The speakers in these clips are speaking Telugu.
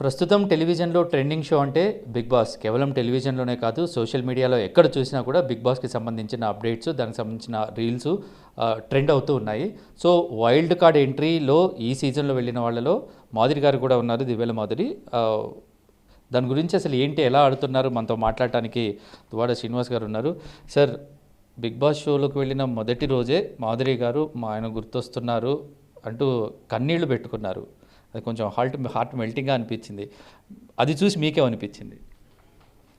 ప్రస్తుతం టెలివిజన్లో ట్రెండింగ్ షో అంటే బిగ్ బాస్. కేవలం టెలివిజన్లోనే కాదు సోషల్ మీడియాలో ఎక్కడ చూసినా కూడా బిగ్ బాస్కి సంబంధించిన అప్డేట్స్ దానికి సంబంధించిన రీల్స్ ట్రెండ్ అవుతూ ఉన్నాయి. సో వైల్డ్ కార్డ్ ఎంట్రీలో ఈ సీజన్లో వెళ్ళిన వాళ్ళలో మాధురి గారు కూడా ఉన్నారు దివ్యల మాధురి. దాని గురించి అసలు ఏంటి ఎలా ఆడుతున్నారు మనతో మాట్లాడటానికి దువాడ శ్రీనివాస్ గారు ఉన్నారు. సార్ బిగ్ బాస్ షోలోకి వెళ్ళిన మొదటి రోజే మాధురి గారు మా ఆయన గుర్తొస్తున్నారు అంటూ కన్నీళ్ళు పెట్టుకున్నారు. అది కొంచెం హార్ట్ హార్ట్ మెల్టింగ్గా అనిపించింది. అది చూసి మీకేమనిపించింది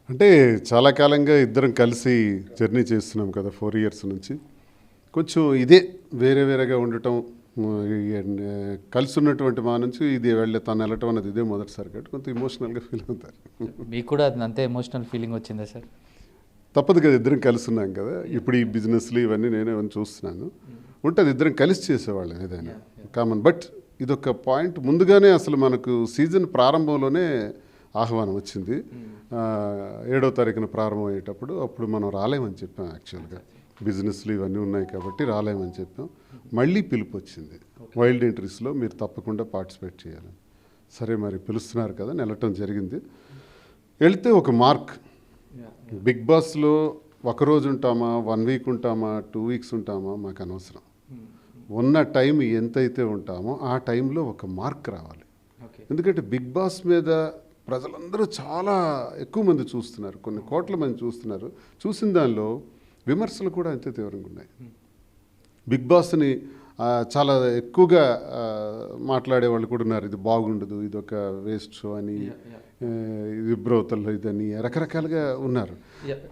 అంటే చాలా కాలంగా ఇద్దరం కలిసి జర్నీ చేస్తున్నాం కదా ఫోర్ ఇయర్స్ నుంచి. కొంచెం ఇదే వేరే వేరేగా ఉండటం కలిసి ఉన్నటువంటి మా నుంచి ఇది వెళ్ళే తను వెళ్ళటం అనేది ఇదే మొదటిసారి కాబట్టి కొంత ఇమోషనల్గా ఫీల్ అవుతారు. మీకు కూడా అది అంతే ఎమోషనల్ ఫీలింగ్ వచ్చిందా సార్? తప్పదు కదా ఇద్దరం కలిసి ఉన్నాం కదా. ఇప్పుడు ఈ బిజినెస్లు ఇవన్నీ నేనే అవన్నీ చూస్తున్నాను ఉంటుంది ఇద్దరం కలిసి చేసేవాళ్ళం ఏదైనా. కామన్ బట్ ఇదొక పాయింట్. ముందుగానే అసలు మనకు సీజన్ ప్రారంభంలోనే ఆహ్వానం వచ్చింది. ఆ, ఏడో తారీఖున ప్రారంభం అయ్యేటప్పుడు అప్పుడు మనం రాలేమని చెప్పాం యాక్చువల్గా. బిజినెస్లు ఇవన్నీ ఉన్నాయి కాబట్టి రాలేమని చెప్పాం. మళ్ళీ పిలుపు వచ్చింది. వైల్డ్ ఎంట్రీస్లో మీరు తప్పకుండా పార్టిసిపేట్ చేయాలని. సరే మరి పిలుస్తున్నారు కదా వెళ్ళటం జరిగింది. వెళ్తే ఒక మార్క్. బిగ్ బాస్లో ఒక రోజు ఉంటామా వన్ వీక్ ఉంటామా టూ వీక్స్ ఉంటామా మాకు అనవసరం. ఉన్న టైం ఎంతైతే ఉంటామో ఆ టైంలో ఒక మార్క్ రావాలి. ఎందుకంటే బిగ్ బాస్ మీద ప్రజలందరూ చాలా ఎక్కువ మంది చూస్తున్నారు. కొన్ని కోట్ల మంది చూస్తున్నారు. చూసిన దానిలో విమర్శలు కూడా అంతే తీవ్రంగా ఉన్నాయి. బిగ్ బాస్ని చాలా ఎక్కువగా మాట్లాడే వాళ్ళు కూడా ఉన్నారు. ఇది బాగుండదు ఇది ఒక వేస్ట్ షో అని ఇది ఇదని రకరకాలుగా ఉన్నారు.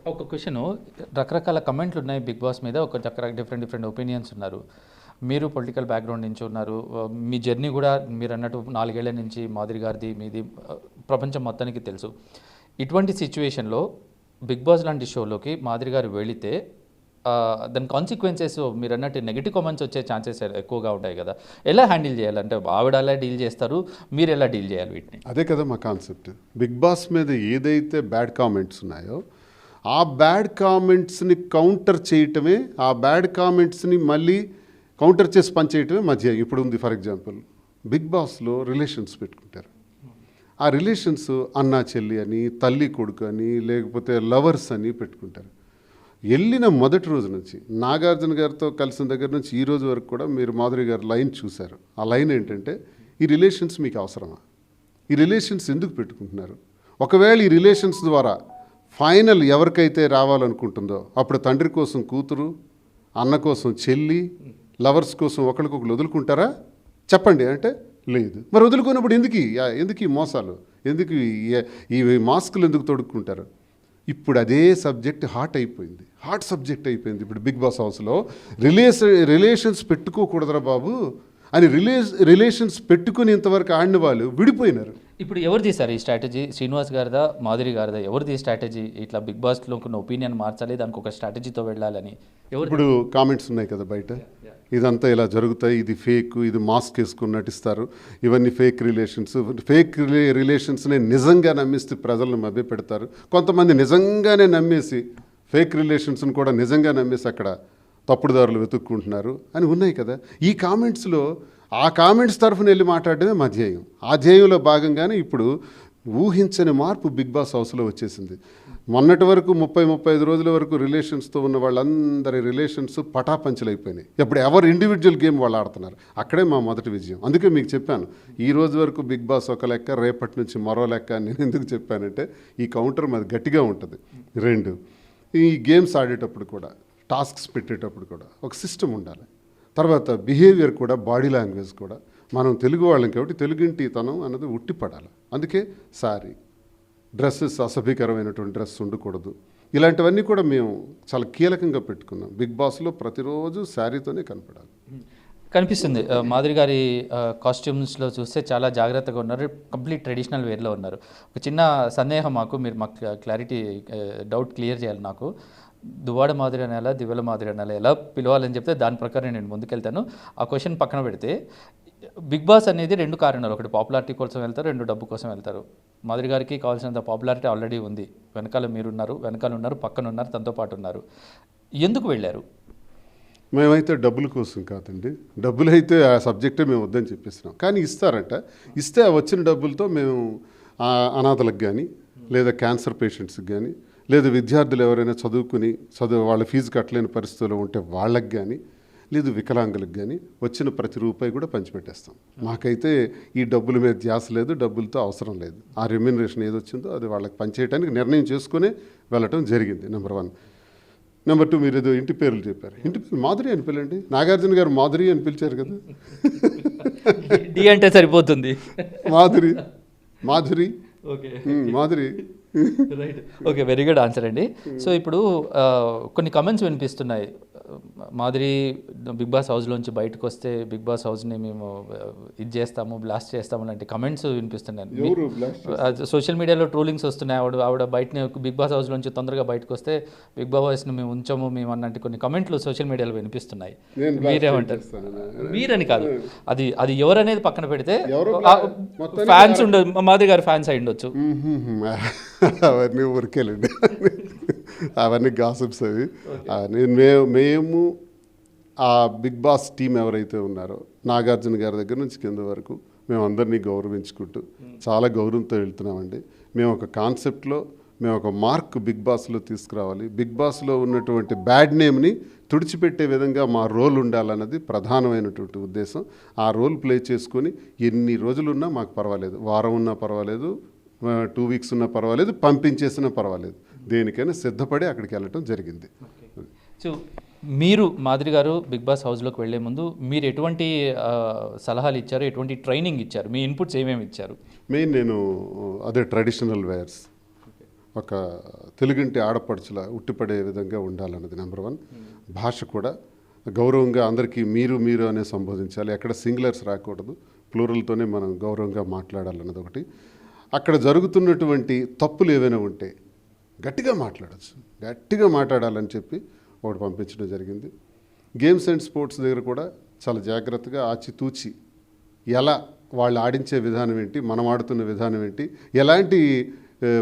ఒక క్వశ్చన్ రకరకాల కమెంట్లు ఉన్నాయి బిగ్ బాస్ మీద ఒక రకరకాల డిఫరెంట్ డిఫరెంట్ ఒపీనియన్స్ ఉన్నారు. మీరు పొలిటికల్ బ్యాక్గ్రౌండ్ నుంచి ఉన్నారు. మీ జర్నీ కూడా మీరు అన్నట్టు నాలుగేళ్ళ నుంచి మాదిరి గారిది మీది ప్రపంచం మొత్తానికి తెలుసు. ఇటువంటి సిచ్యువేషన్లో బిగ్ బాస్ లాంటి షోలోకి మాదిరి గారు వెళితే దాని కాన్సిక్వెన్సెస్ మీరు అన్నట్టు నెగిటివ్ కామెంట్స్ వచ్చే ఛాన్సెస్ ఎక్కువగా ఉంటాయి కదా. ఎలా హ్యాండిల్ చేయాలంటే ఆవిడ ఎలా డీల్ చేస్తారు మీరు ఎలా డీల్ చేయాలి వీటిని? అదే కదా మా కాన్సెప్ట్ బిగ్ బాస్ మీద ఏదైతే బ్యాడ్ కామెంట్స్ ఉన్నాయో ఆ బ్యాడ్ కామెంట్స్ని కౌంటర్ చేయటమే ఆ బ్యాడ్ కామెంట్స్ని మళ్ళీ కౌంటర్ చేసి పనిచేయటమే మధ్య ఇప్పుడు ఉంది ఫర్ ఎగ్జాంపుల్. బిగ్ బాస్లో రిలేషన్స్ పెట్టుకుంటారు. ఆ రిలేషన్స్ అన్నా చెల్లి అని తల్లి కొడుకు అని లేకపోతే లవర్స్ అని పెట్టుకుంటారు. వెళ్ళిన మొదటి రోజు నుంచి నాగార్జున గారితో కలిసిన దగ్గర నుంచి ఈ రోజు వరకు కూడా మీరు మాధురి గారు లైన్ చూశారు. ఆ లైన్ ఏంటంటే ఈ రిలేషన్స్ మీకు అవసరమా? ఈ రిలేషన్స్ ఎందుకు పెట్టుకుంటున్నారు? ఒకవేళ ఈ రిలేషన్స్ ద్వారా ఫైనల్ ఎవరికైతే రావాలనుకుంటుందో అప్పుడు తండ్రి కోసం కూతురు అన్న కోసం చెల్లి లవర్స్ కోసం ఒకరికొకరు వదులుకుంటారా? చెప్పండి. అంటే లేదు. మరి వదులుకున్నప్పుడు ఎందుకు ఎందుకు ఈ మోసాలు? ఎందుకు ఈ- మాస్కులు ఎందుకు తొడుక్కుంటారు? ఇప్పుడు అదే సబ్జెక్ట్ హాట్ అయిపోయింది. హాట్ సబ్జెక్ట్ అయిపోయింది. ఇప్పుడు బిగ్ బాస్ హౌస్లో రిలేస్ రిలేషన్స్ పెట్టుకోకూడదురా బాబు అని రిలేస్ రిలేషన్స్ పెట్టుకుని ఇంతవరకు ఆడిన వాళ్ళు విడిపోయినారు. ఇప్పుడు ఎవరు తీశారు ఈ స్ట్రాటజీ? శ్రీనివాస్ గారిదా మాధురి గారిదా? ఎవరిది స్ట్రాటజీ? ఇట్లా బిగ్ బాస్లో ఉన్న ఒపీనియన్ మార్చాలి దానికి ఒక స్ట్రాటజీతో వెళ్ళాలని. ఎవరు ఇప్పుడు కామెంట్స్ ఉన్నాయి కదా బయట. ఇదంతా ఇలా జరుగుతాయి ఇది ఫేక్ ఇది మాస్క్ వేసుకుని నటిస్తారు. ఇవన్నీ ఫేక్ రిలేషన్స్ ఫేక్ రిలేషన్స్ని నిజంగా నమ్మిస్తే ప్రజలను మభ్య పెడతారు కొంతమంది నిజంగానే నమ్మేసి ఫేక్ రిలేషన్స్ని కూడా నిజంగా నమ్మేసి అక్కడ తప్పుడుదారులు వెతుక్కుంటున్నారు అని ఉన్నాయి కదా. ఈ కామెంట్స్లో ఆ కామెంట్స్ తరఫున వెళ్ళి మాట్లాడడమే మా ధ్యేయం. ఆ ధ్యేయంలో భాగంగానే ఇప్పుడు ఊహించని మార్పు బిగ్ బాస్ హౌస్లో వచ్చేసింది. మొన్నటి వరకు ముప్పై ముప్పై ఐదు రోజుల వరకు రిలేషన్స్తో ఉన్న వాళ్ళందరి రిలేషన్స్ పటాపంచలు అయిపోయినాయి ఇప్పుడు ఎవరు ఇండివిజువల్ గేమ్ వాళ్ళు ఆడుతున్నారు. అక్కడే మా మొదటి విజయం. అందుకే మీకు చెప్పాను ఈ రోజు వరకు బిగ్ బాస్ ఒక లెక్క రేపటి నుంచి మరో లెక్క నేను ఎందుకు చెప్పానంటే ఈ కౌంటర్ మాది గట్టిగా ఉంటుంది. రెండు ఈ గేమ్స్ ఆడేటప్పుడు కూడా టాస్క్స్ పెట్టేటప్పుడు కూడా ఒక సిస్టమ్ ఉండాలి. తర్వాత బిహేవియర్ కూడా బాడీ లాంగ్వేజ్ కూడా. మనం తెలుగు వాళ్ళం కాబట్టి తెలుగింటితనం అన్నది ఉట్టిపడాలి. అందుకే సారీ. డ్రెస్సెస్ అసభ్యకరమైనటువంటి డ్రెస్ ఉండకూడదు. ఇలాంటివన్నీ కూడా మేము చాలా కీలకంగా పెట్టుకున్నాం. బిగ్ బాస్లో ప్రతిరోజు శారీతోనే కనపడాలి. కనిపిస్తుంది. మాధురి గారి కాస్ట్యూమ్స్లో చూస్తే చాలా జాగ్రత్తగా ఉన్నారు. కంప్లీట్ ట్రెడిషనల్ వేర్లో ఉన్నారు. ఒక చిన్న సందేహం మాకు మీరు మాకు క్లారిటీ డౌట్ క్లియర్ చేయాలి నాకు. దువాడ మాదిరి అనేలా దివ్వల మాదిరి అనేలా ఎలా పిలవాలని చెప్తే దాని ప్రకారం నేను ముందుకెళ్తాను. ఆ క్వశ్చన్ పక్కన పెడితే బిగ్ బాస్ అనేది రెండు కారణాలు. ఒకటి పాపులారిటీ కోసం వెళ్తారు రెండు డబ్బు కోసం వెళ్తారు. మాదిరి గారికి కావాల్సినంత పాపులారిటీ ఆల్రెడీ ఉంది. వెనకాల మీరున్నారు వెనకాల ఉన్నారు పక్కన ఉన్నారు తనతో పాటు ఉన్నారు. ఎందుకు వెళ్ళారు? మేమైతే డబ్బుల కోసం కాదండి. డబ్బులు అయితే ఆ సబ్జెక్టే మేము వద్దని చెప్పేస్తున్నాం. కానీ ఇస్తారంట. ఇస్తే ఆ వచ్చిన డబ్బులతో మేము అనాథలకు కానీ లేదా క్యాన్సర్ పేషెంట్స్కి కానీ లేదా విద్యార్థులు ఎవరైనా చదువుకుని చదువు వాళ్ళ ఫీజు కట్టలేని పరిస్థితుల్లో ఉంటే వాళ్ళకి కానీ లేదు వికలాంగులకు కానీ వచ్చిన ప్రతి రూపాయి కూడా పంచిపెట్టేస్తాం. మాకైతే ఈ డబ్బుల మీద ధ్యాస లేదు డబ్బులతో అవసరం లేదు. ఆ రెమ్యునరేషన్ ఏది వచ్చిందో అది వాళ్ళకి పనిచేయడానికి నిర్ణయం చేసుకుని వెళ్ళటం జరిగింది నెంబర్ వన్ నెంబర్ టూ మీరు ఏదో ఇంటి పేర్లు చెప్పారు. ఇంటి పేరు మాధురి అని పిల్లండి నాగార్జున గారు మాధురి అని పిలిచారు కదా. డి అంటే సరిపోతుంది. Madhuri. Madhuri. Okay. Madhuri. Right okay very good answer అండి. సో ఇప్పుడు కొన్ని కమెంట్స్ వినిపిస్తున్నాయి. మాదిరి బిగ్ బాస్ హౌస్లోంచి బయటకు వస్తే బిగ్ బాస్ హౌస్ని మేము ఇది చేస్తాము బ్లాస్ట్ చేస్తాము లాంటి కమెంట్స్ వినిపిస్తున్నాయి సోషల్ మీడియాలో ట్రోలింగ్స్ వస్తున్నాయి. ఆవిడ ఆవిడ బయటని బిగ్ బాస్ హౌస్లోంచి తొందరగా బయటకు వస్తే బిగ్ బాస్ని మేము ఉంచాము మేము అన్నట్టు కొన్ని కమెంట్లు సోషల్ మీడియాలో వినిపిస్తున్నాయి. మీరేమంటారు. మీరని కాదు. అది అది ఎవరనేది పక్కన పెడితే ఫ్యాన్స్ ఉండ మాదిరి గారి ఫ్యాన్స్ అయి ఉండొచ్చు. అవన్నీ ఊరికేలండి అవన్నీ గాసిప్స్ అవి. అవన్నీ మేము మేము ఆ బిగ్ బాస్ టీం ఎవరైతే ఉన్నారో నాగార్జున గారి దగ్గర నుంచి కింద వరకు మేము అందరినీ గౌరవించుకుంటూ చాలా గౌరవంతో వెళ్తున్నామండి. మేము ఒక కాన్సెప్ట్లో మేము ఒక మార్క్ బిగ్ బాస్లో తీసుకురావాలి. బిగ్ బాస్లో ఉన్నటువంటి బ్యాడ్ నేమ్ని తుడిచిపెట్టే విధంగా మా రోల్ ఉండాలన్నది ప్రధానమైనటువంటి ఉద్దేశం. ఆ రోల్ ప్లే చేసుకొని ఎన్ని రోజులున్నా మాకు పర్వాలేదు. వారం ఉన్నా పర్వాలేదు టూ వీక్స్ ఉన్నా పర్వాలేదు పంపించేసినా పర్వాలేదు. దేనికైనా సిద్ధపడి అక్కడికి వెళ్ళటం జరిగింది. సో మీరు మాదిరి గారు బిగ్ బాస్ హౌస్లోకి వెళ్ళే ముందు మీరు ఎటువంటి సలహాలు ఇచ్చారు? ఎటువంటి ట్రైనింగ్ ఇచ్చారు? మీ ఇన్పుట్స్ ఏమేమి ఇచ్చారు? మెయిన్ నేను అదే ట్రెడిషనల్ వేర్స్. ఒక తెలుగింటి ఆడపడుచుల ఉట్టిపడే విధంగా ఉండాలన్నది నెంబర్ వన్. భాష కూడా గౌరవంగా అందరికీ మీరు మీరు అనే సంబోధించాలి. ఎక్కడ సింగులర్స్ రాకూడదు. ప్లూరల్తోనే మనం గౌరవంగా మాట్లాడాలన్నది ఒకటి. అక్కడ జరుగుతున్నటువంటి తప్పులు ఏవైనా ఉంటే గట్టిగా మాట్లాడచ్చు. గట్టిగా మాట్లాడాలని చెప్పి ఒకటి పంపించడం జరిగింది. గేమ్స్ అండ్ స్పోర్ట్స్ దగ్గర కూడా చాలా జాగ్రత్తగా ఆచితూచి ఎలా వాళ్ళు ఆడించే విధానం ఏంటి మనం ఆడుతున్న విధానం ఏంటి ఎలాంటి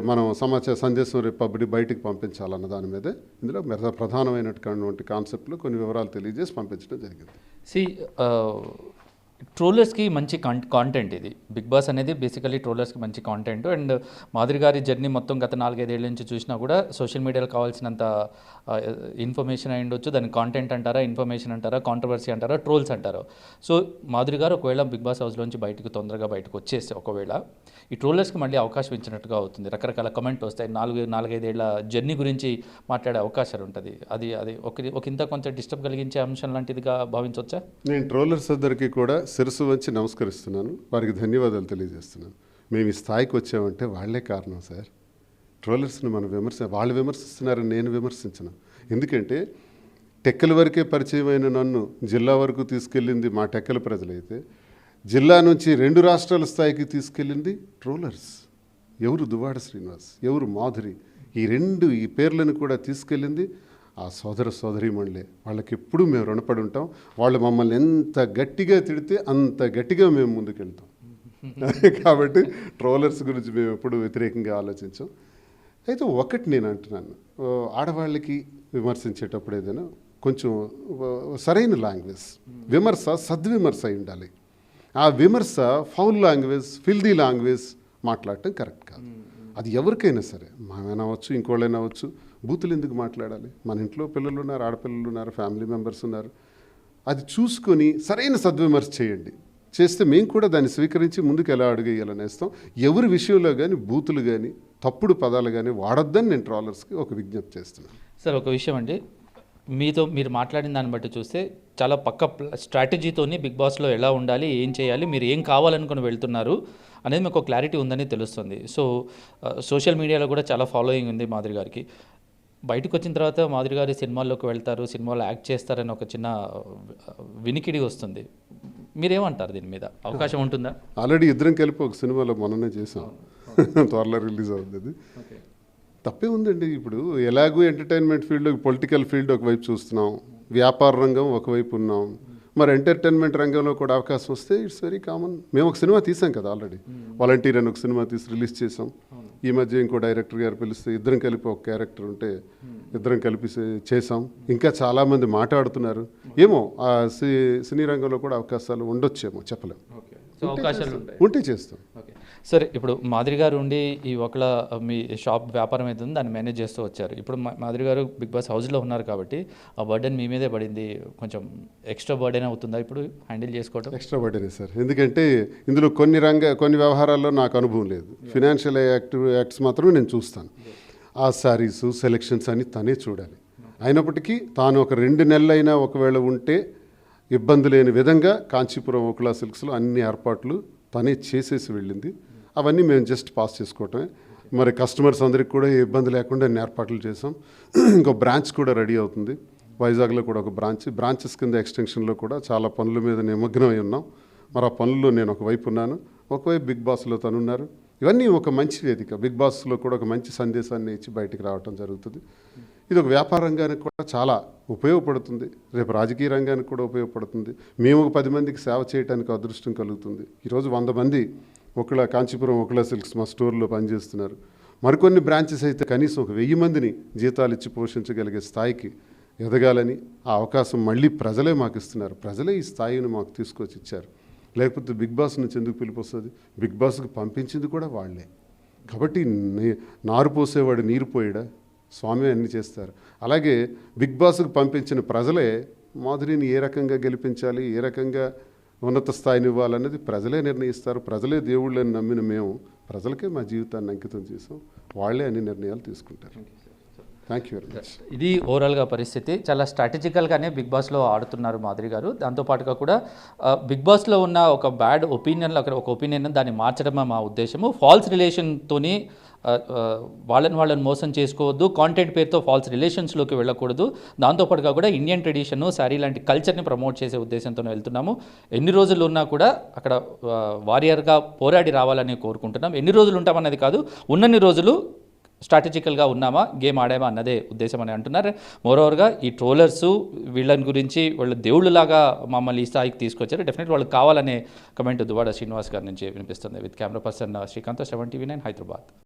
మనం సమాచార సందేశం రిపబ్లిక్ బయటికి పంపించాలన్న దాని మీదే ఇందులో ప్రధానమైనటువంటి కాన్సెప్ట్లు కొన్ని వివరాలు తెలియజేసి పంపించడం జరిగింది. సి ట్రోలర్స్కి మంచి కాంటెంట్ ఇది. బిగ్ బాస్ అనేది బేసికలీ ట్రోలర్స్కి మంచి కాంటెంట్ అండ్ మాదిరి గారి జర్నీ మొత్తం గత నాలుగైదేళ్ళ నుంచి చూసినా కూడా సోషల్ మీడియాలో కావాల్సినంత ఇన్ఫర్మేషన్ అయి ఉండొచ్చు. దాని కాంటెంట్ అంటారా ఇన్ఫర్మేషన్ అంటారా కాంట్రవర్సీ అంటారా ట్రోల్స్ అంటారు. సో మాదిరి గారు ఒకవేళ బిగ్ బాస్ హౌస్లోంచి బయటకు తొందరగా బయటకు వచ్చేస్తే ఒకవేళ ఈ ట్రోలర్స్కి మళ్ళీ అవకాశం ఇచ్చినట్టుగా అవుతుంది. రకరకాల కమెంట్ వస్తాయి. నాలుగు నాలుగైదేళ్ళ జర్నీ గురించి మాట్లాడే అవకాశాలు ఉంటుంది. అది అది ఒక ఒక ఇంత కొంత డిస్టర్బ్ కలిగించే అంశం లాంటిదిగా భావించవచ్చా? నేను ట్రోలర్స్ దగ్గరికి కూడా శిరస్సు వంచి నమస్కరిస్తున్నాను. వారికి ధన్యవాదాలు తెలియజేస్తున్నాను. మేము ఈ స్థాయికి వచ్చామంటే వాళ్ళే కారణం సార్. ట్రోలర్స్ని మనం విమర్శ వాళ్ళు విమర్శిస్తున్నారని నేను విమర్శించను. ఎందుకంటే టెక్కల వరకే పరిచయమైన నన్ను జిల్లా వరకు తీసుకెళ్ళింది మా టెక్కల ప్రజలైతే జిల్లా నుంచి రెండు రాష్ట్రాల స్థాయికి తీసుకెళ్ళింది ట్రోలర్స్. ఎవరు దువాడ శ్రీనివాస్ ఎవరు మాధురి ఈ రెండు ఈ పేర్లను కూడా తీసుకెళ్ళింది ఆ సోదర సోదరీమణులే వాళ్ళకి ఎప్పుడూ మేము రుణపడి ఉంటాం. వాళ్ళు మమ్మల్ని ఎంత గట్టిగా తిడితే అంత గట్టిగా మేము ముందుకెళ్తాం. కాబట్టి ట్రోలర్స్ గురించి మేము ఎప్పుడు వ్యతిరేకంగా ఆలోచించాం. అయితే ఒకటి నేను అంటున్నాను. ఆడవాళ్ళకి విమర్శించేటప్పుడు ఏదైనా కొంచెం సరైన లాంగ్వేజ్ విమర్శ సద్విమర్శ అయి ఉండాలి. ఆ విమర్శ ఫౌల్ లాంగ్వేజ్ ఫిల్దీ లాంగ్వేజ్ మాట్లాడటం కరెక్ట్ కాదు. అది ఎవరికైనా సరే మామైనా అవ్వచ్చు ఇంకోళ్ళైనా అవ్వచ్చు బూతులు ఎందుకు మాట్లాడాలి? మన ఇంట్లో పిల్లలు ఉన్నారు ఆడపిల్లలు ఉన్నారు ఫ్యామిలీ మెంబర్స్ ఉన్నారు. అది చూసుకొని సరైన సద్విమర్శ చేయండి. చేస్తే మేము కూడా దాన్ని స్వీకరించి ముందుకు ఎలా అడుగేయాలనేస్తాం ఎవరి విషయంలో కానీ బూతులు కానీ తప్పుడు పదాలు కానీ వాడొద్దని నేను ట్రాలర్స్కి ఒక విజ్ఞప్తి చేస్తున్నాను. సార్ ఒక విషయం అండి. మీతో మీరు మాట్లాడిన దాన్ని బట్టి చూస్తే చాలా పక్క స్ట్రాటజీతోనే స్ట్రాటజీతోని బిగ్ బాస్లో ఎలా ఉండాలి ఏం చేయాలి మీరు ఏం కావాలనుకుని వెళ్తున్నారు అనేది మీకు ఒక క్లారిటీ ఉందని తెలుస్తుంది. సో సోషల్ మీడియాలో కూడా చాలా ఫాలోయింగ్ ఉంది మాదిరి గారికి. బయటకు వచ్చిన తర్వాత మాధురి గారి సినిమాల్లోకి వెళ్తారు సినిమాలో యాక్ట్ చేస్తారని ఒక చిన్న వినికిడి వస్తుంది. మీరేమంటారు దీని మీద? అవకాశం ఉంటుందా? ఆల్రెడీ ఇద్దరం కలిపి ఒక సినిమాలో మొన్ననే చేసాం త్వరలో రిలీజ్ అవుతుంది తప్పే ఉందండి. ఇప్పుడు ఎలాగూ ఎంటర్టైన్మెంట్ ఫీల్డ్ పొలిటికల్ ఫీల్డ్ ఒకవైపు చూస్తున్నాం వ్యాపార రంగం ఒకవైపు ఉన్నాం. మరి ఎంటర్టైన్మెంట్ రంగంలో కూడా అవకాశం వస్తే ఇట్స్ వెరీ కామన్ మేము ఒక సినిమా తీసాం కదా ఆల్రెడీ వాలంటీర్ అని ఒక సినిమా తీసి రిలీజ్ చేసాం. ఈ మధ్య ఇంకో డైరెక్టర్ గారు పిలిస్తే ఇద్దరం కలిపి ఒక క్యారెక్టర్ ఉంటే ఇద్దరం కలిపి చేసాం. ఇంకా చాలామంది మాట్లాడుతున్నారు. ఏమో ఆ సి- సినీ రంగంలో కూడా అవకాశాలు ఉండొచ్చేమో చెప్పలేం. సో అవకాశాలు ఉంటాయి. ఉంటే చేస్తాం. ఓకే. సరే ఇప్పుడు మాదిరి గారు ఉండి ఈ ఒకళ్ళ మీ షాప్ వ్యాపారం అయితే ఉందో దాన్ని మేనేజ్ చేస్తూ వచ్చారు. ఇప్పుడు మా- మాదిరి గారు బిగ్ బాస్ హౌస్లో ఉన్నారు కాబట్టి ఆ బర్డెన్ మీ మీదే పడింది. కొంచెం ఎక్స్ట్రా బర్డెన్ అవుతుందా ఇప్పుడు హ్యాండిల్ చేసుకోవడం ఎక్స్ట్రా బర్డెనే సార్. ఎందుకంటే ఇందులో కొన్ని రంగ కొన్ని వ్యవహారాల్లో నాకు అనుభవం లేదు. ఫినాన్షియల్ యాక్ట్ యాక్ట్స్ మాత్రమే నేను చూస్తాను. ఆ సారీస్ సెలెక్షన్స్ అన్ని తనే చూడాలి. అయినప్పటికీ తాను ఒక రెండు నెలలైనా ఒకవేళ ఉంటే ఇబ్బంది లేని విధంగా కాంచీపురం ఒకలా సిల్క్స్లో అన్ని ఏర్పాట్లు తనే చేసేసి వెళ్ళింది. అవన్నీ మేము జస్ట్ పాస్ చేసుకోవటమే. మరి కస్టమర్స్ అందరికి కూడా ఏ ఇబ్బంది లేకుండా ఏర్పాట్లు చేసాం ఇంకో బ్రాంచ్ కూడా రెడీ అవుతుంది. వైజాగ్లో కూడా ఒక బ్రాంచ్ బ్రాంచెస్ కింద ఎక్స్టెన్షన్లో కూడా చాలా పనుల మీద నిమగ్నమై ఉన్నాం. మరి ఆ పనుల్లో నేను ఒకవైపు ఉన్నాను. ఒకవైపు బిగ్ బాస్లో తను ఉన్నారు. ఇవన్నీ ఒక మంచి వేదిక. బిగ్ బాస్లో కూడా ఒక మంచి సందేశాన్ని ఇచ్చి బయటికి రావటం జరుగుతుంది. ఇది ఒక వ్యాపార రంగానికి కూడా చాలా ఉపయోగపడుతుంది. రేపు రాజకీయ రంగానికి కూడా ఉపయోగపడుతుంది. మేము ఒక పది మందికి సేవ చేయడానికి అదృష్టం కలుగుతుంది. ఈరోజు వంద మంది ఒకళ్ళ కాంచీపురం ఒకళ్ళ సిల్క్స్ మా స్టోర్లో పనిచేస్తున్నారు. మరికొన్ని బ్రాంచెస్ అయితే కనీసం ఒక వెయ్యి మందిని జీతాలు ఇచ్చి పోషించగలిగే స్థాయికి ఎదగాలని ఆ అవకాశం మళ్ళీ ప్రజలే మాకు ఇస్తున్నారు. ప్రజలే ఈ స్థాయిని మాకు తీసుకొచ్చి ఇచ్చారు. లేకపోతే బిగ్ బాస్ నుంచి ఎందుకు పిలుపు వస్తుంది బిగ్ బాస్కి పంపించింది కూడా వాళ్ళే. కాబట్టి నే- నారు పోసేవాడు నీరు పోయాడా? స్వామి అన్ని చేస్తారు. అలాగే బిగ్ బాస్కు పంపించిన ప్రజలే మాధురిని ఏ రకంగా గెలిపించాలి ఏ రకంగా ఉన్నత స్థాయిని ఇవ్వాలన్నది ప్రజలే నిర్ణయిస్తారు. ప్రజలే దేవుళ్ళని నమ్మిన మేము ప్రజలకే మా జీవితాన్ని అంకితం చేసాం. వాళ్ళే అన్ని నిర్ణయాలు తీసుకుంటారు. థ్యాంక్ యూ వెరీ మచ్ ఇది ఓవరాల్గా పరిస్థితి. చాలా స్ట్రాటజికల్గానే బిగ్ బాస్లో ఆడుతున్నారు మాదిరి గారు. దాంతోపాటుగా కూడా బిగ్ బాస్లో ఉన్న ఒక బ్యాడ్ ఒపీనియన్లో అక్కడ ఒక ఒపీనియన్ దాన్ని మార్చడమే మా ఉద్దేశము. ఫాల్స్ రిలేషన్తోని వాళ్ళని వాళ్ళని మోసం చేసుకోవద్దు కాంటెంట్ పేరుతో ఫాల్స్ రిలేషన్స్లోకి వెళ్ళకూడదు. దాంతోపాటుగా కూడా ఇండియన్ ట్రెడిషన్ శారీ లాంటి కల్చర్ని ప్రమోట్ చేసే ఉద్దేశంతో వెళ్తున్నాము. ఎన్ని రోజులు ఉన్నా కూడా అక్కడ వారియర్గా పోరాడి రావాలని కోరుకుంటున్నాం. ఎన్ని రోజులు ఉంటామన్నది కాదు ఉన్నన్ని రోజులు స్ట్రాటజికల్గా ఉన్నామా గేమ్ ఆడామా అన్నదే ఉద్దేశం అని అంటున్నారు. మోరోవర్గా ఈ ట్రోలర్స్ వీళ్ళని గురించి వాళ్ళు దేవుళ్ళలాగా మమ్మల్ని ఈ స్థాయికి తీసుకొచ్చారు. డెఫినెట్ వాళ్ళకి కావాలనే కమెంట్ దువాడ శ్రీనివాస్ గారి నుంచి వినిపిస్తుంది. With camera person Srikanth seven TV nine Hyderabad